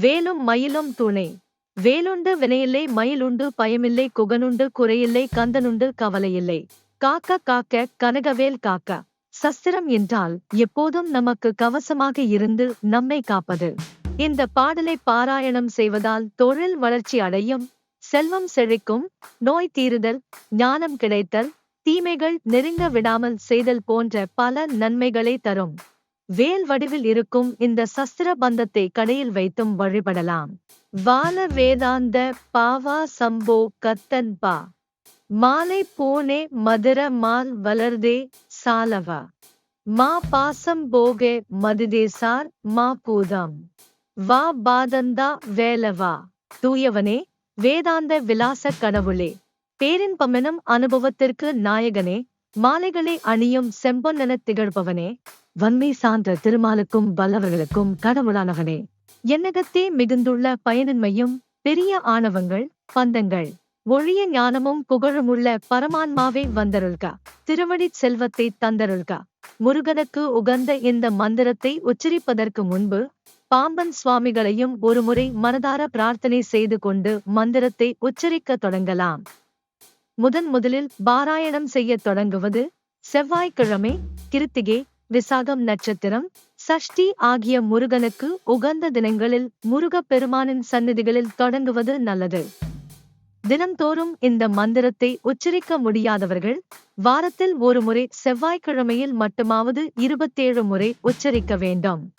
வேலும் மயிலும் துணை. வேலுண்டு வினையில்லை மயிலுண்டு பயமில்லை குகனுண்டு குறையில்லை கந்தனுண்டு கவலையில்லை. காக்க காக்க கனகவேல் காக்க. சஸ்திரம் என்றால் எப்போதும் நமக்கு கவசமாக இருந்து நம்மை காப்பது. இந்த பாடலை பாராயணம் செய்வதால் தொழில் வளர்ச்சி அடையும் செல்வம் செழிக்கும் நோய் தீருதல் ஞானம் கிடைத்தல் தீமைகள் நெருங்க விடாமல் செய்தல் போன்ற பல நன்மைகளை தரும். வேல் வடிவில் இருக்கும் இந்த சஸ்திர பந்தத்தை கடையில் வைத்தும் வழிபடலாம். வால வேதாந்த பாவா சம்போ கத்தன் பா. மாலை பூனே மதுர மால் வளர்தே சாலவா. மா பாசம் போகே மதுதேசார் மா பூதம். வா பாதந்தா வேலவா. தூயவனே வேதாந்த விலாச கடவுளே பேரின்பமெனும் அனுபவத்திற்கு நாயகனே மாலைகளை அணியும் செம்பொன்னெனத் திகழ்பவனே வன்மை சார்ந்த திருமாலுக்கும் வல்லவர்களுக்கும் கடவுளானவனே. என்னகத்தே மிகுந்துள்ள பயனின்மையும் பெரிய ஆணவங்கள் பந்தங்கள் ஒழிய ஞானமும் புகழுமுள்ள பரமான்மாவே வந்தருள்கா. திருவடிச் செல்வத்தை தந்தருள்கா. முருகனுக்கு உகந்த இந்த மந்திரத்தை உச்சரிப்பதற்கு முன்பு பாம்பன் சுவாமிகளையும் ஒருமுறை மனதார பிரார்த்தனை செய்து கொண்டு மந்திரத்தை உச்சரிக்க தொடங்கலாம். முதன் முதலில் பாராயணம் செய்யத் தொடங்குவது செவ்வாய்க்கிழமை கிருத்திகை விசாகம் நட்சத்திரம் சஷ்டி ஆகிய முருகனுக்கு உகந்த தினங்களில் முருகப் பெருமானின் சந்நிதிகளில் தொடங்குவது நல்லது. தினம்தோறும் இந்த மந்திரத்தை உச்சரிக்க முடியாதவர்கள் வாரத்தில் ஒரு முறை செவ்வாய்க்கிழமையில் மட்டுமாவது இருபத்தேழு முறை உச்சரிக்க வேண்டும்.